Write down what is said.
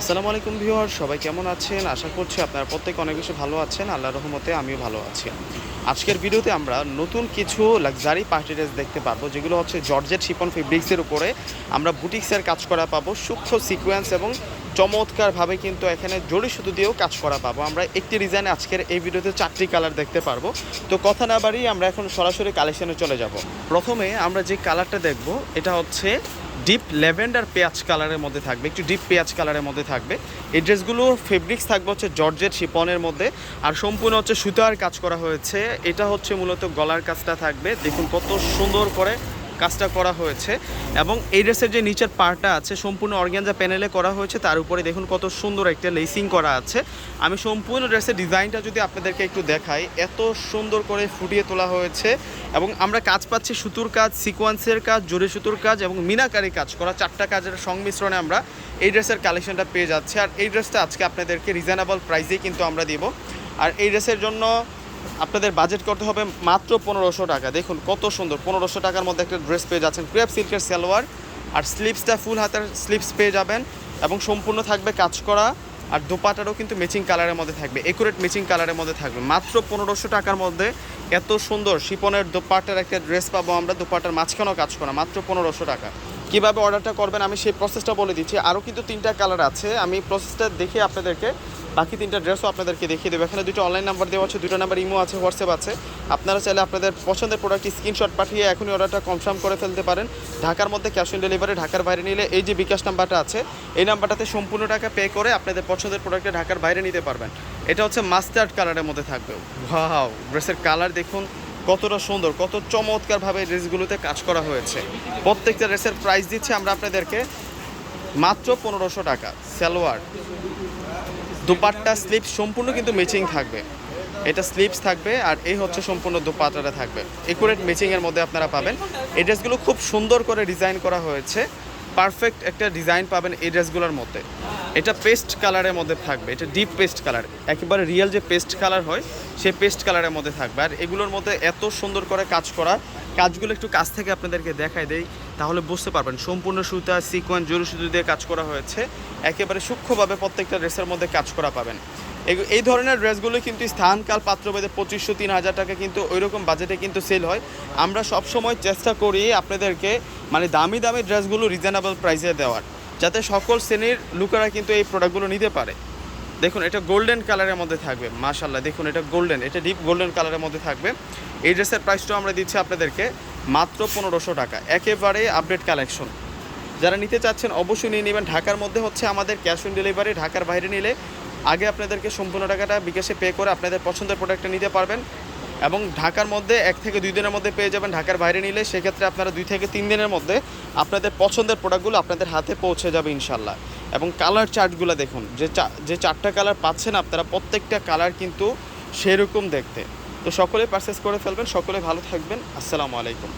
আসসালামু আলাইকুম ভিউয়ার সবাই কেমন আছেন? আশা করছি আপনারা প্রত্যেকে অনেক বেশি ভালো আছেন। আল্লাহর রহমতে আমিও ভালো আছি। আজকের ভিডিওতে আমরা নতুন কিছু লাক্সারি পার্টি ড্রেস দেখতে পারব, যেগুলো হচ্ছে জর্জেট শিপন ফেব্রিক্সের উপরে আমরা বুটিক্সের কাজ করা পাবো, সূক্ষ্ম সিকোয়েন্স এবং চমৎকারভাবে কিন্তু এখানে জড়ি সুতো দিয়েও কাজ করা পাবো। আমরা একটি ডিজাইনে আজকের এই ভিডিওতে চারটি কালার দেখতে পারব। তো কথা না বাড়িয়ে আমরা এখন সরাসরি কালেকশনে চলে যাব। প্রথমে আমরা যে কালারটা দেখব, এটা হচ্ছে ডিপ ল্যাভেন্ডার পেঁয়াজ কালারের মধ্যে থাকবে, একটু ডিপ পেঁয়াজ কালারের মধ্যে থাকবে। এই ড্রেসগুলো ফেব্রিক্স থাকবে হচ্ছে জর্জের শিপনের মধ্যে, আর সম্পূর্ণ হচ্ছে সুতার কাজ করা হয়েছে। এটা হচ্ছে মূলত গলার কাজটা থাকবে। দেখুন কত সুন্দর করে কাজটা করা হয়েছে এবং এই ড্রেসের যে নিচের পার্টটা আছে, সম্পূর্ণ অর্গ্যানজা প্যানেলে করা হয়েছে। তার উপরে দেখুন কত সুন্দর একটা লেসিং করা আছে। আমি সম্পূর্ণ ড্রেসের ডিজাইনটা যদি আপনাদেরকে একটু দেখাই, এত সুন্দর করে ফুটিয়ে তোলা হয়েছে এবং আমরা কাজ পাচ্ছি সুতুর কাজ, সিকোয়েন্সের কাজ, জোরে সুতুর কাজ এবং মিনাকারি কাজ করা। চারটা কাজের সংমিশ্রণে আমরা এই ড্রেসের কালেকশনটা পেয়ে যাচ্ছি। আর এই ড্রেসটা আজকে আপনাদেরকে রিজনেবল প্রাইসেই কিন্তু আমরা দিব। আর এই ড্রেসের জন্য আপনাদের বাজেট করতে হবে মাত্র পনেরোশো টাকা। দেখুন কত সুন্দর, পনেরোশো টাকার মধ্যে একটা ড্রেস পেয়ে যাচ্ছেন ক্রেপ সিল্কের সালোয়ার। আর স্লিপসটা ফুল হাতের স্লিপস পেয়ে যাবেন এবং সম্পূর্ণ থাকবে কাজ করা। আর দোপাটারও কিন্তু ম্যাচিং কালারের মধ্যে থাকবে একুরেট ম্যাচিং কালারের মধ্যে থাকবে। মাত্র পনেরোশো টাকার মধ্যে এত সুন্দর শিপনের দোপাটার একটা ড্রেস পাবো আমরা, দোপাটার মাঝখানেও কাজ করা, মাত্র পনেরোশো টাকা। কীভাবে অর্ডারটা করবেন আমি সেই প্রসেসটা বলে দিচ্ছি। আরও কিন্তু তিনটা কালার আছে, আমি প্রসেসটা দেখে আপনাদেরকে বাকি তিনটা ড্রেসও আপনাদেরকে দেখিয়ে দেবো। এখানে দুটো অনলাইন নাম্বার দেওয়া আছে দুটো নাম্বার ইমো আছে হোয়াটসঅ্যাপ আছে। আপনারা চাইলে আপনাদের পছন্দের প্রোডাক্টটি স্ক্রিনশট পাঠিয়ে এখনই অর্ডারটা কনফার্ম করে ফেলতে পারেন। ঢাকার মধ্যে ক্যাশ অন ডেলিভারি ঢাকার বাইরে নিলে এই যে বিকাশ নাম্বারটা আছে, এই নাম্বারটাতে সম্পূর্ণ টাকা পে করে আপনাদের পছন্দের প্রোডাক্টে ঢাকার বাইরে নিতে পারবেন। এটা হচ্ছে মাস্টার্ড কালারের মধ্যে থাকবে। ভাও ড্রেসের কালার দেখুন, কতটা সুন্দর, কত চমৎকারভাবে ড্রেসগুলোতে কাজ করা হয়েছে। প্রত্যেকটা ড্রেসের প্রাইস দিচ্ছি আমরা আপনাদেরকে মাত্র পনেরোশো টাকা, সালোয়ার। দুপাট্টা স্লিপ সম্পূর্ণ কিন্তু ম্যাচিং থাকবে। এটা স্লিপস থাকবে আর এই হচ্ছে সম্পূর্ণ দুপাট্টাটা থাকবে। একুরেট ম্যাচিংয়ের মধ্যে আপনারা পাবেন। এই ড্রেসগুলো খুব সুন্দর করে ডিজাইন করা হয়েছে। পারফেক্ট একটা ডিজাইন পাবেন এই ড্রেসগুলোর মধ্যে। এটা পেস্ট কালারের মধ্যে থাকবে। এটা ডিপ পেস্ট কালার একেবারে রিয়েল যে পেস্ট কালার হয়, সেই পেস্ট কালারের মধ্যে থাকবে। আর এগুলোর মধ্যে এত সুন্দর করে কাজ করা কাজগুলো একটু কাছ থেকে আপনাদেরকে দেখাই দেই, তাহলে বুঝতে পারবেন। সম্পূর্ণ সুতা সিকোয়েন্স জরু সুতো দিয়ে কাজ করা হয়েছে। একেবারে সূক্ষ্মভাবে প্রত্যেকটা ড্রেসের মধ্যে কাজ করা পাবেন। এই- এই ধরনের ড্রেসগুলো কিন্তু স্থানকাল পাত্রভেদে পঁচিশশো, তিন হাজার টাকা কিন্তু ওই রকম বাজেটে কিন্তু সেল হয়। আমরা সবসময় চেষ্টা করি আপনাদেরকে মানে দামি দামি ড্রেসগুলো রিজনেবল প্রাইসে দেওয়ার, যাতে সকল শ্রেণির লোকেরা কিন্তু এই প্রোডাক্টগুলো নিতে পারে। দেখুন, এটা গোল্ডেন কালারের মধ্যে থাকবে মাশাল্লাহ দেখুন, এটা গোল্ডেন এটা ডিপ গোল্ডেন কালারের মধ্যে থাকবে। এই ড্রেসের প্রাইসটাও আমরা দিচ্ছি আপনাদেরকে মাত্র পনেরোশো টাকা। একেবারে আপডেট কালেকশন যারা নিতে চাচ্ছেন অবশ্যই নিয়ে নেবেন। ঢাকার মধ্যে হচ্ছে আমাদের ক্যাশ অন ডেলিভারি ঢাকার বাইরে নিলে আগে আপনাদেরকে সম্পূর্ণ টাকাটা বিকাশে পে করে আপনাদের পছন্দের প্রোডাক্টটা নিতে পারবেন এবং ঢাকার মধ্যে এক থেকে দুই দিনের মধ্যে পেয়ে যাবেন। ঢাকার বাইরে নিলে সেক্ষেত্রে আপনারা দুই থেকে তিন দিনের মধ্যে আপনাদের পছন্দের প্রোডাক্টগুলো আপনাদের হাতে পৌঁছে যাবে ইনশাল্লাহ এবং কালার চার্টগুলো দেখুন, যে চা যে চারটা কালার পাচ্ছেন আপনারা, প্রত্যেকটা কালার কিন্তু সেরকম দেখতে। তো সকলে পারচেস করে ফেলবেন সকলে ভালো থাকবেন। আসসালামু আলাইকুম।